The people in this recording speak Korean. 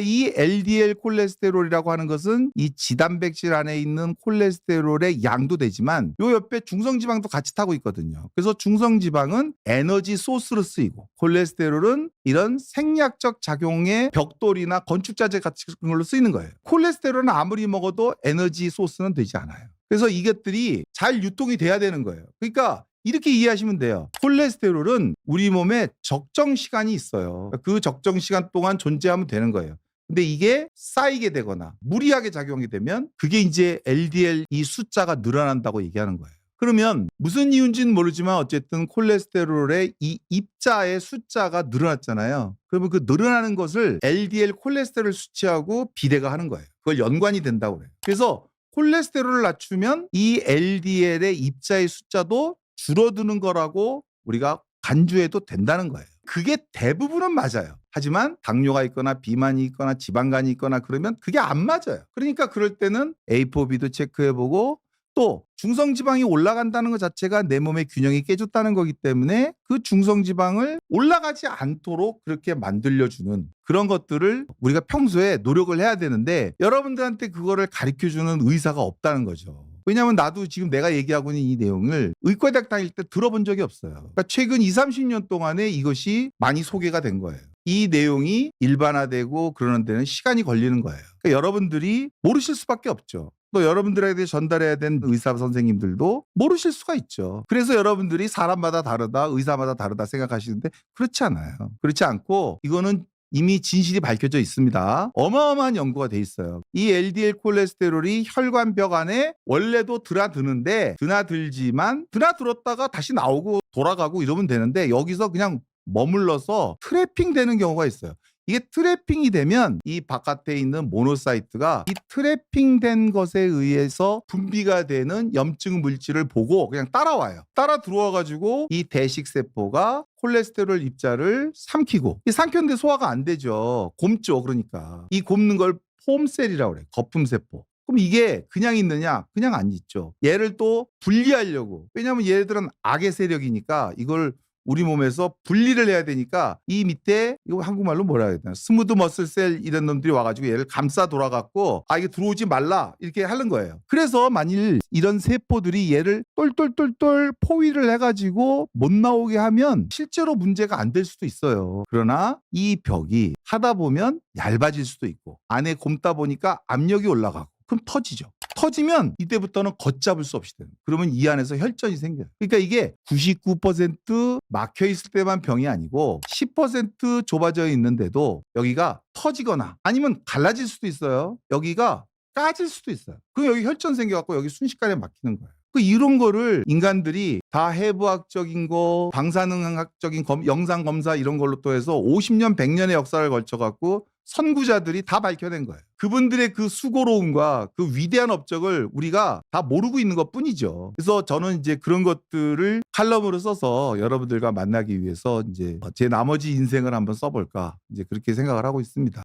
이 LDL 콜레스테롤이라고 하는 것은 이 지단백질 안에 있는 콜레스테롤의 양도 되지만 요 옆에 중성지방도 같이 타고 있거든요. 그래서 중성지방은 에너지 소스로 쓰이고 콜레스테롤은 이런 생략적 작용의 벽돌이나 건축자재 같은 걸로 쓰이는 거예요. 콜레스테롤은 아무리 먹어도 에너지 소스는 되지 않아요. 그래서 이것들이 잘 유통이 돼야 되는 거예요. 그러니까 이렇게 이해하시면 돼요. 콜레스테롤은 우리 몸에 적정 시간이 있어요. 그 적정 시간 동안 존재하면 되는 거예요. 근데 이게 쌓이게 되거나 무리하게 작용이 되면 그게 이제 LDL 이 숫자가 늘어난다고 얘기하는 거예요. 그러면 무슨 이유인지는 모르지만 어쨌든 콜레스테롤의 이 입자의 숫자가 늘어났잖아요. 그러면 그 늘어나는 것을 LDL 콜레스테롤 수치하고 비례가 하는 거예요. 그걸 연관이 된다고 그래요. 그래서 콜레스테롤을 낮추면 이 LDL의 입자의 숫자도 줄어드는 거라고 우리가 간주해도 된다는 거예요. 그게 대부분은 맞아요. 하지만 당뇨가 있거나 비만이 있거나 지방간이 있거나 그러면 그게 안 맞아요. 그러니까 그럴 때는 A4B도 체크해보고 또 중성지방이 올라간다는 것 자체가 내 몸의 균형이 깨졌다는 거기 때문에 그 중성지방을 올라가지 않도록 그렇게 만들려주는 그런 것들을 우리가 평소에 노력을 해야 되는데 여러분들한테 그거를 가르쳐주는 의사가 없다는 거죠. 왜냐하면 나도 지금 내가 얘기하고 있는 이 내용을 의과대학 다닐 때 들어본 적이 없어요. 그러니까 최근 2, 30년 동안에 이것이 많이 소개가 된 거예요. 이 내용이 일반화되고 그러는 데는 시간이 걸리는 거예요. 그러니까 여러분들이 모르실 수밖에 없죠. 또 여러분들에게 전달해야 된 의사 선생님들도 모르실 수가 있죠. 그래서 여러분들이 사람마다 다르다, 의사마다 다르다 생각하시는데 그렇지 않아요. 그렇지 않고 이거는 이미 진실이 밝혀져 있습니다. 어마어마한 연구가 돼 있어요. 이 LDL 콜레스테롤이 혈관벽 안에 원래도 드나드는데 드나들지만 드나들었다가 다시 나오고 돌아가고 이러면 되는데 여기서 그냥 머물러서 트래핑 되는 경우가 있어요. 이게 트래핑이 되면 이 바깥에 있는 모노사이트가 이 트래핑된 것에 의해서 분비가 되는 염증 물질을 보고 그냥 따라와요. 따라 들어와 가지고 이 대식 세포가 콜레스테롤 입자를 삼키고 이 삼켰는데 소화가 안 되죠. 곰죠. 그러니까 이 곰는 걸 폼셀이라고 그래. 거품 세포. 그럼 이게 그냥 있느냐? 그냥 안 있죠. 얘를 또 분리하려고. 왜냐하면 얘들은 악의 세력이니까 이걸 우리 몸에서 분리를 해야 되니까 이 밑에 이거 한국말로 뭐라 해야 되나 스무드 머슬 셀 이런 놈들이 와가지고 얘를 감싸 돌아갔고 아 이게 들어오지 말라 이렇게 하는 거예요. 그래서 만일 이런 세포들이 얘를 똘똘똘똘 포위를 해가지고 못 나오게 하면 실제로 문제가 안 될 수도 있어요. 그러나 이 벽이 하다 보면 얇아질 수도 있고 안에 곰다 보니까 압력이 올라가고 그럼 터지죠. 터지면 이때부터는 걷잡을 수 없이 되는. 그러면 이 안에서 혈전이 생겨요. 그러니까 이게 99% 막혀 있을 때만 병이 아니고 10% 좁아져 있는데도 여기가 터지거나 아니면 갈라질 수도 있어요. 여기가 까질 수도 있어요. 그럼 여기 혈전 생겨갖고 여기 순식간에 막히는 거예요. 그 이런 거를 인간들이 다 해부학적인 거, 방사능학적인 검- 영상 검사 이런 걸로 또 해서 50년, 100년의 역사를 걸쳐 갖고 선구자들이 다 밝혀낸 거예요. 그분들의 그 수고로움과 그 위대한 업적을 우리가 다 모르고 있는 것 뿐이죠. 그래서 저는 이제 그런 것들을 칼럼으로 써서 여러분들과 만나기 위해서 이제 제 나머지 인생을 한번 써볼까 이제 그렇게 생각을 하고 있습니다.